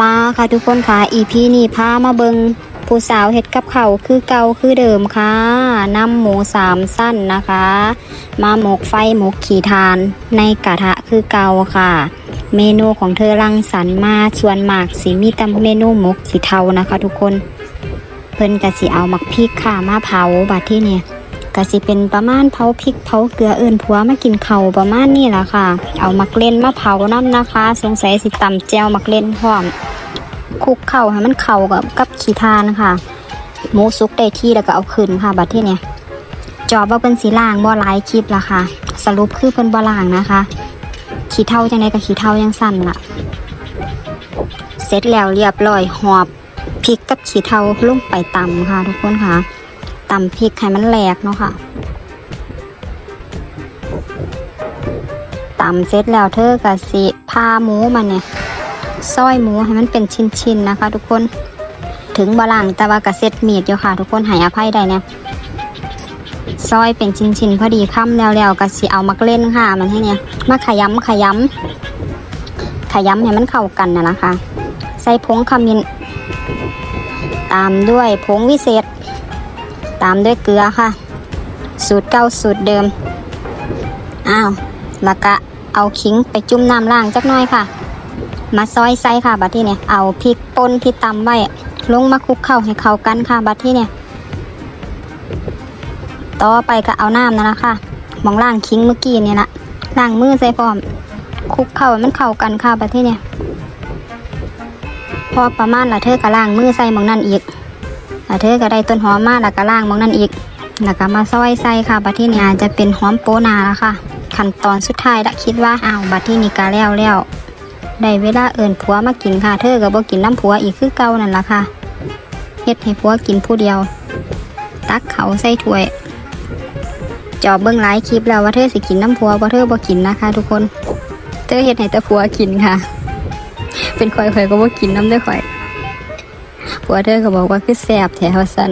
มาค่ะทุกคนค่ะ อีพีนี้พามาเบิงผู้สาวเฮ็ดกับเขาคือเก่าคือเดิมค่ะนำหมูสามสั้นนะคะ มาหมกไฟหมกขี่ทานในกระทะคือเก่าค่ะ เมนูของเธอรังสรรค์มาชวนหมากสีมีแตำเมนูหมกสีเทานะคะ ทุกคน เพิ่นกะสิเอาหมักพริกค่ะมาเผาบัดที่เนี่ย กะสิเป็นประมาณเผาพริกเผาเกลือเอิ่นผัวมากินเขาประมาณนี้ล่ะค่ะ เอามักเล่นมาเผาน้ำนะคะ สงสัยสิตำแจวมักเล่นพร้อมคุกเข้าให้มันเข้ากับกับขี้ทานค่ะหมูสุกได้ที่แล้วก็เอาขึ้นค่ะ บัดที่เนี่ยจอบว่าเป็นสีล่างบ่หลายคลิปละค่ะ สรุปคือเป็นบ่ล่างนะคะ ขี้เท่าจังไดกับขี้เท่ายังสั่นล่ะเสร็จแล้วเรียบร้อยหอบพริกกับขี้เท่าลงไปตำค่ะ ทุกคนค่ะ ตำพริกให้มันแหลกเนาะค่ะตำเสร็จแล้วเธอกับสิพาหมูมาเนี่ยซอยหมูให้มันเป็นชิ้นๆนะคะ ทุกคนถึงบาลังแต่ว่ากระเซ็ตมีดอยู่ค่ะ ทุกคนหายอภัยได้เนี่ยซอยเป็นชิ้นๆพอดีค่ำแล้วๆก็สิเอามักเล่นค่ะ มันให้เนี่ยมาขยำขยำขยำให้มันเข้ากันนะนะคะ ใส่ผงขมิ้นตามด้วยผงวิเศษ ตามด้วยเกลือค่ะ สูตรเก่าสูตรเดิม อ้าวแล้วก็เอาขิงไปจุ่มน้ำล่างจักหน่อยค่ะ มาซอยไส้ค่ะบัดที่เนี่ยเอาพริกป่นที่ตำไว้ลงมาคลุกเข้าให้เข้ากันค่ะบัดที่เนี่ยต่อไปก็เอาน้ำนั่นละค่ะมองล่างขิงเมื่อกี้เนี่ยละล่างมือใส่พร้อมคลุกเข้ามันเข้ากันค่ะบัดที่เนี่ยพอประมาณละเธอก็ล้างมือใส่หมองนั่นอีก ละเธอก็ได้ต้นหอมมาแล้วก็ล้างมองนั่นอีก แล้วก็มาซอยใส่ค่ะ บัดที่นี่อาจจะเป็นหอมโปนาแล้วค่ะ ขั้นตอนสุดท้ายละคิดว่าอ้าวบัดที่นี่ก็แล้วแล้วได้เวลาเอิญผัวมากินค่ะ เธอก็บ่กินน้ำผัวอีกคือเก่านั่นละค่ะเฮ็ดให้ผัวกินผู้เดียว ตักเขาใส่ถ้วย จอบเบิ่งหลายคลิปแล้วว่าเธอสิกินน้ำผัวบ่เธอบ่กินนะคะ ทุกคน เธอเฮ็ดให้แต่ผัวกินค่ะ เป็นข่อยข่อยก็บ่กินน้ำด้วยข่อย ผัวเธอก็บอกว่าคือแซบแถวสัน